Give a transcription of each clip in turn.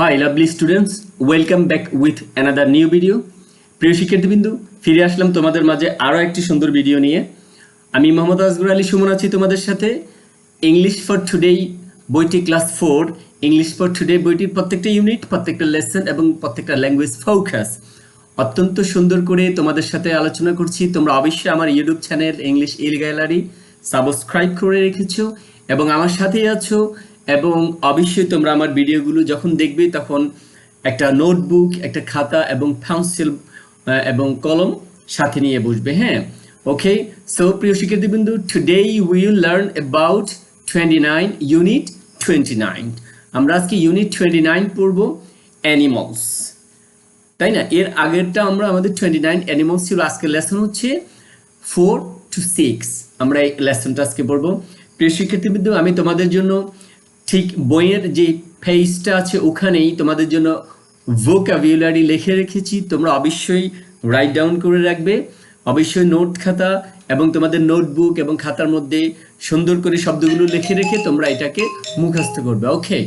Hi lovely students welcome back with another new video প্রিয় শিক্ষার্থীবৃন্দু, ফিরে আসলাম তোমাদের মাঝে আরও একটি সুন্দর ভিডিও নিয়ে। আমি মোহাম্মদ আসগর আলী, সুমন আছি তোমাদের সাথে। ইংলিশ ফর টুডেই বইটি class four English for today বইটির প্রত্যেকটা ইউনিট প্রত্যেকটা লেসন এবং প্রত্যেকটা ল্যাঙ্গুয়েজ ফোকাস অত্যন্ত সুন্দর করে তোমাদের সাথে আলোচনা করছি। তোমরা অবশ্যই আমার YouTube channel English ill gallery subscribe করে রেখেছো এবং আমার সাথেই আছো। এবং অবশ্যই তোমরা আমার ভিডিওগুলো যখন দেখবে তখন একটা নোটবুক, একটা খাতা এবং পেন্সিল এবং কলম সাথে নিয়ে বসবে হ্যাঁ? ওকে সো প্রিয় শিক্ষার্থীবৃন্দু today will learn about twenty nine unit twenty nine আমরা আজকে ইউনিট টোয়েন্টি নাইন পড়ব অ্যানিমলস তাই না? এর আগেরটা আমরা আমাদের টোয়েন্টি নাইন অ্যানিমলস ছিল, আজকের লেসন হচ্ছে ফোর টু সিক্স আমরা এই লেসনটা আজকে পড়ব। প্রিয় শিক্ষার্থীবৃন্দ, আমি তোমাদের জন্য ঠিক বইয়ের যে পেজটা আছে ওখানেই তোমাদের জন্য ভোকাবুলারি লিখে রেখেছি। তোমরা অবশ্যই রাইট ডাউন করে রাখবে। অবশ্যই নোট খাতা এবং তোমাদের নোটবুক এবং খাতার মধ্যে সুন্দর করে শব্দগুলো লিখে রেখে তোমরা এটাকে মুখস্থ করবে ওকে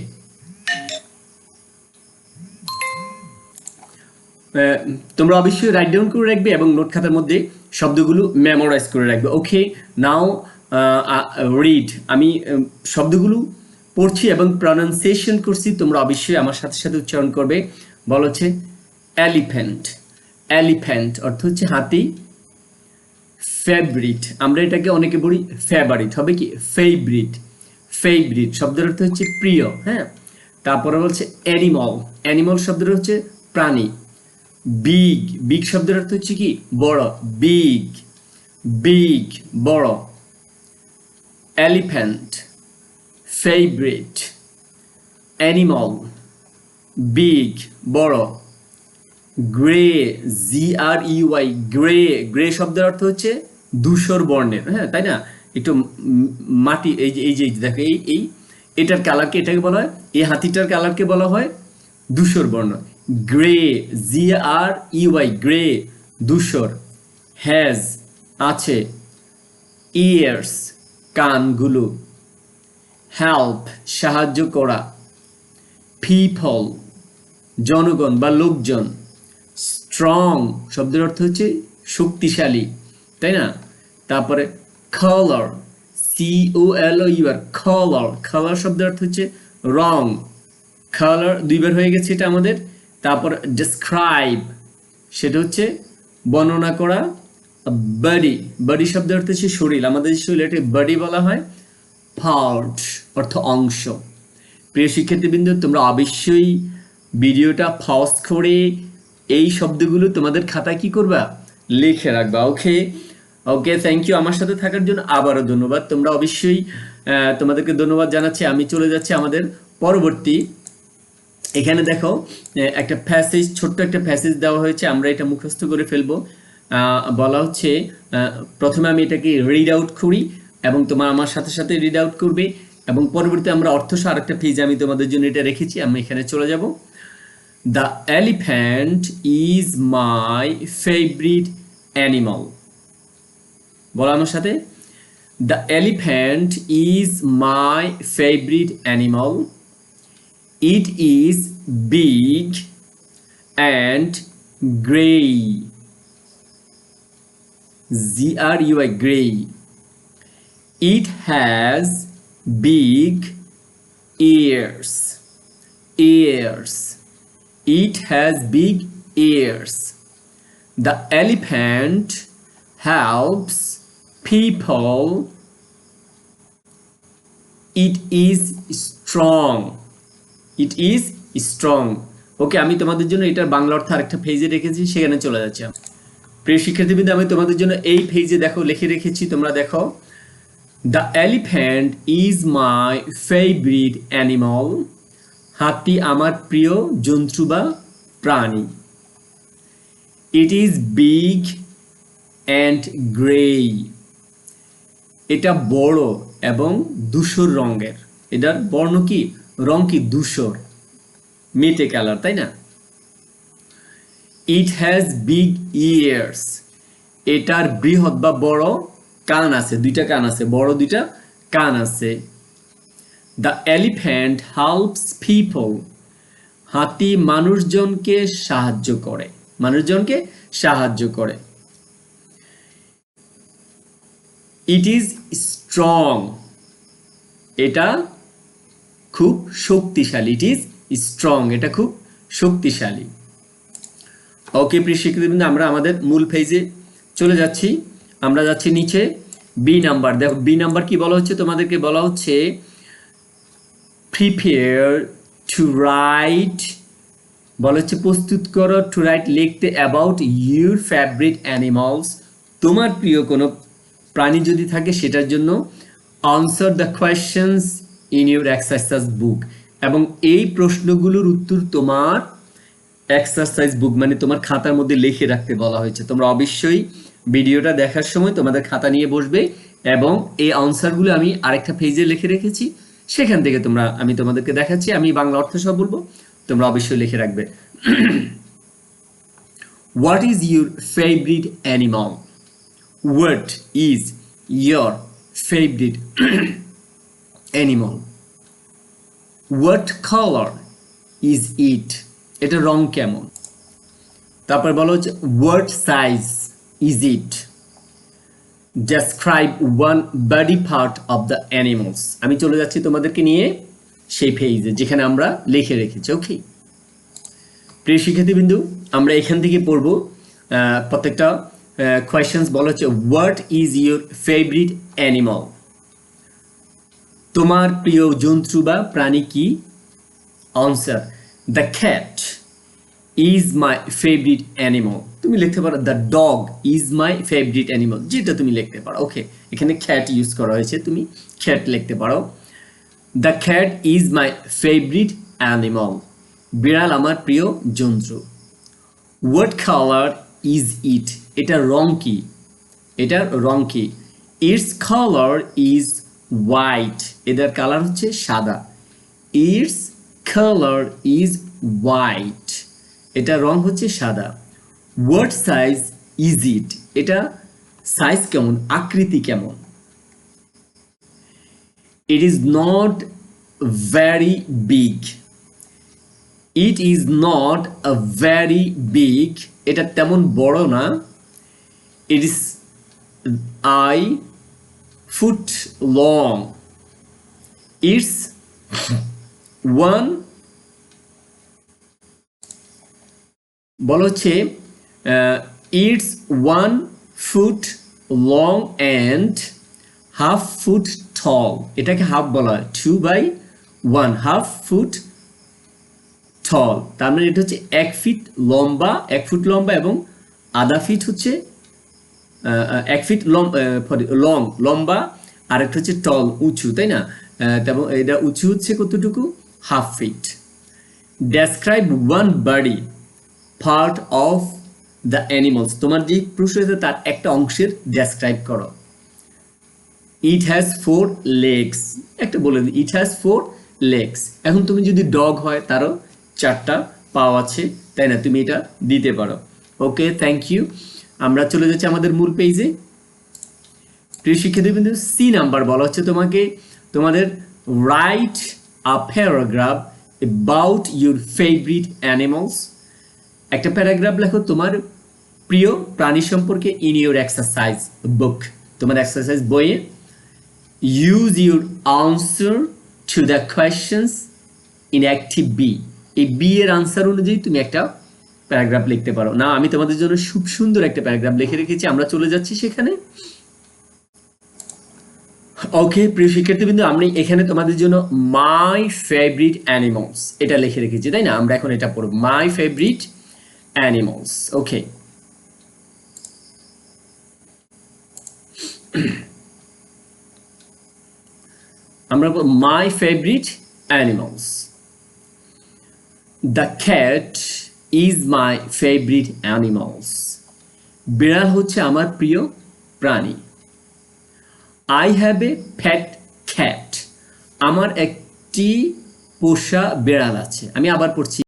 তোমরা অবশ্যই রাইট ডাউন করে রাখবে এবং নোট খাতার মধ্যে শব্দগুলো মেমোরাইজ করে রাখবে ওকে নাও রিড আমি শব্দগুলো পড়ছি এবং প্রনাউন্সিয়েশন করছি, তোমরা অবশ্যই আমার সাথে সাথে উচ্চারণ করবে। বল হচ্ছে এলিফ্যান্ট এলিফ্যান্ট অর্থ হচ্ছে হাতি। ফেভারিট আমরা এটাকে অনেকে বলি ফেভারিট হবে কি? ফেভারিট ফেভারিট শব্দের অর্থ হচ্ছে প্রিয় হ্যাঁ? তারপরে বলছে অ্যানিমল অ্যানিমল শব্দের হচ্ছে প্রাণী। বিগ বিগ শব্দের অর্থ হচ্ছে কি? বড়। বিগ বিগ বড়। এলিফ্যান্ট ফেভারিট অ্যানিমল বিগ বড় grey G R U I grey grey শব্দের অর্থ হচ্ছে ধূসর বর্ণের হ্যাঁ তাই না? একটু মাটি, এই যে এই যে দেখো, এই এই, এটার কালারকে এটাকে বলা হয়? এই হাতিটার কালারকে বলা হয়? ধূসর বর্ণ। Grey G R U I grey ধূসর হ্যাজ আছে ইয়ার্স কানগুলো। হেল্প সাহায্য করা। পিপল জনগণ বা লোকজন। স্ট্রং শব্দের অর্থ হচ্ছে শক্তিশালী, তাই না? তারপরে colour C O L U R colour colour শব্দের অর্থ হচ্ছে রং কালার দুইবার হয়ে গেছে এটা আমাদের। তারপর ডেসক্রাইব সেটা হচ্ছে বর্ণনা করা। বডি বডি শব্দের অর্থ হচ্ছে শরীর। আমাদের শরীর এটাকে বডি বলা হয়। পার্ট অর্থ অংশ। প্রিয় শিক্ষার্থীবৃন্দ, তোমরা অবশ্যই ভিডিওটা ফাস্ট করে এই শব্দগুলো তোমাদের খাতায় কি করবা? লিখে রাখবা ওকে ওকে থ্যাংক ইউ আমার সাথে থাকার জন্য আবারও ধন্যবাদ। তোমরা অবশ্যই তোমাদেরকে ধন্যবাদ জানাচ্ছি। আমি চলে যাচ্ছি আমাদের পরবর্তী। এখানে দেখো একটা প্যাসেজ ছোট্ট একটা প্যাসেজ দেওয়া হয়েছে। আমরা এটা মুখস্থ করে ফেলব। বলা হচ্ছে প্রথমে আমি এটাকে রিড আউট করি। এবং তোমার আমার সাথে সাথে রিড আউট করবে এবং পরবর্তীতে আমরা অর্থ অর্থসহ আরেকটা পেজ আমি তোমাদের জন্য এটা রেখেছি, আমি এখানে চলে যাব the elephant is my favourite animal বলো আমার সাথে the elephant is my favourite animal it is big and gray. G R U I gray. It has big ears. Ears. It has big ears. The elephant helps people. It is strong. It is strong okay আমি তোমাদের জন্য এটার বাংলা অর্থ আরেকটা পেজে রেখেছি, সেখানে চলে যাচ্ছে প্রিয় শিক্ষার্থীবৃন্দ, আমি তোমাদের জন্য এই পেজে দেখো, লিখে রেখেছি, তোমরা দেখো the elephant is my favourite animal হাতি আমার প্রিয় জন্তু বা প্রাণী। It is big and grey এটা বড় এবং ধূসর রঙের। এটার বর্ণ কি? রং কি? ধূসর। মেটে কালার, তাই না? ইট হ্যাজ বিগ ইয়ার্স এটার বৃহৎ বা বড় কান আছে, দুইটা কান আছে, বড় দুইটা কান আছে। দ্য এলিফ্যান্ট হেল্পস পিপল হাতি মানুষজনকে সাহায্য করে, মানুষজনকে সাহায্য করে। ইট ইজ স্ট্রং এটা খুব শক্তিশালী। ইট ইজ স্ট্রং এটা খুব শক্তিশালী। ওকে প্রিয় শিক্ষার্থীবৃন্দ, আমরা আমাদের মূল পেজে চলে যাচ্ছি। আমরা যাচ্ছি নিচে বি নাম্বার দেখো বি নাম্বার কি বলা হচ্ছে? তোমাদেরকে বলা হচ্ছে প্রিপেয়ার টু রাইট বলা হচ্ছে, প্রস্তুত করো টু রাইট লিখতে অ্যাবাউট ইউর ফেভারিট অ্যানিমালস তোমার প্রিয় কোনো প্রাণী যদি থাকে, সেটার জন্য answer the questions in your exercise book এবং এই প্রশ্নগুলোর উত্তর তোমার এক্সারসাইজ বুক মানে তোমার খাতার মধ্যে লিখে রাখতে বলা হয়েছে। তোমরা অবশ্যই ভিডিওটা দেখার সময় তোমাদের খাতা নিয়ে বসবে এবং এই আনসারগুলো আমি আরেকটা পেজে লিখে রেখেছি। সেখান থেকে তোমরা, আমি তোমাদেরকে দেখাচ্ছি, আমি বাংলা অর্থ সব বলব, তোমরা অবশ্যই লিখে রাখবে। What is your favourite animal what is your favourite animal what colour is it এটা রং কেমন? তারপর বলো হচ্ছে what size is it describe one body part of the animals আমি চলে যাচ্ছি তোমাদেরকে নিয়ে সেই ফেজে যেখানে আমরা লিখে রেখেছি ওকে প্রিয় শিক্ষার্থীবৃন্দু, আমরা এখান থেকে পড়ব প্রত্যেকটা কোয়েশ্চেন্স বলা হচ্ছে what is your favourite animal তোমার প্রিয় জন্তু বা প্রাণী কি? Answer the cat is my favourite animal তুমি লিখতে পারো the dog is my favourite animal যেটা তুমি লিখতে পারো ওকে এখানে খ্যাট ইউজ করা হয়েছে, তুমি খ্যাট লিখতে পারো। The cat is my favourite animal বিড়াল আমার প্রিয় জন্তু। হোয়াট কালার ইজ ইট এটা রং কি? এটার রং কি? ইটস কালার ইজ হোয়াইট এটার কালার হচ্ছে সাদা। ইটস কালার ইজ হোয়াইট এটা রং হচ্ছে সাদা। হোয়াট সাইজ ইজ ইট এটা সাইজ কেমন? আকৃতি কেমন? It is not very big it is not a very big এটা তেমন বড় না। It is I foot long it's one বলা হচ্ছে it's one foot long and half foot tall এটাকে হাফ বলা হয়। Two by one half foot tall তার মানে এটা হচ্ছে এক ফিট লম্বা, এক ফুট লম্বা এবং আধা ফিট হচ্ছে এক ফিট লং লম্বা আর একটা হচ্ছে টল উঁচু, তাই না? তেমন এটা উঁচু হচ্ছে কতটুকু? Half feet describe one body part of the animals তোমার যে প্রশ্ন আছে তার একটা অংশের ডেসক্রাইব করো। ইট হ্যাজ ফোর লেগস একটা বলে দিই ইট হ্যাজ ফোর লেগস এখন তুমি যদি ডগ হয়, তারও চারটা পাও আছে, তাই না? তুমি এটা দিতে পারো। ওকে থ্যাংক ইউ আমরা চলে যাচ্ছি আমাদের মূল পেজে প্রিয় শিক্ষার্থী কিন্তু সি নাম্বার বলা হচ্ছে তোমাকে। তোমাদের write a paragraph about your favourite animals একটা প্যারাগ্রাফ লেখো, তোমার প্রিয় প্রাণী সম্পর্কে ইন ইউর এক্সারসাইজ বুক তোমার এক্সারসাইজ বইয়ে use your answer to the questions in active B এই বি এর আনসার অনুযায়ী তুমি একটা প্যারাগ্রাফ লিখতে পারো। না আমি তোমাদের জন্য খুব সুন্দর একটা প্যারাগ্রাফ লিখে রেখেছি। আমরা চলে যাচ্ছি সেখানে। ওকে প্রিয় শিক্ষার্থীবৃন্দ, আমি এখানে তোমাদের জন্য মাই ফেভারিট অ্যানিমালস এটা লিখে রেখেছি, তাই না? আমরা এখন এটা পড়ব। মাই ফেভারিট অ্যানিমালস ওকে আমরা my favourite animals the cat is my favourite animals বিড়াল হচ্ছে আমার প্রিয় প্রাণী। I have a fat cat আমার একটি পোষা বিড়াল আছে। আমি আবার পড়ছি।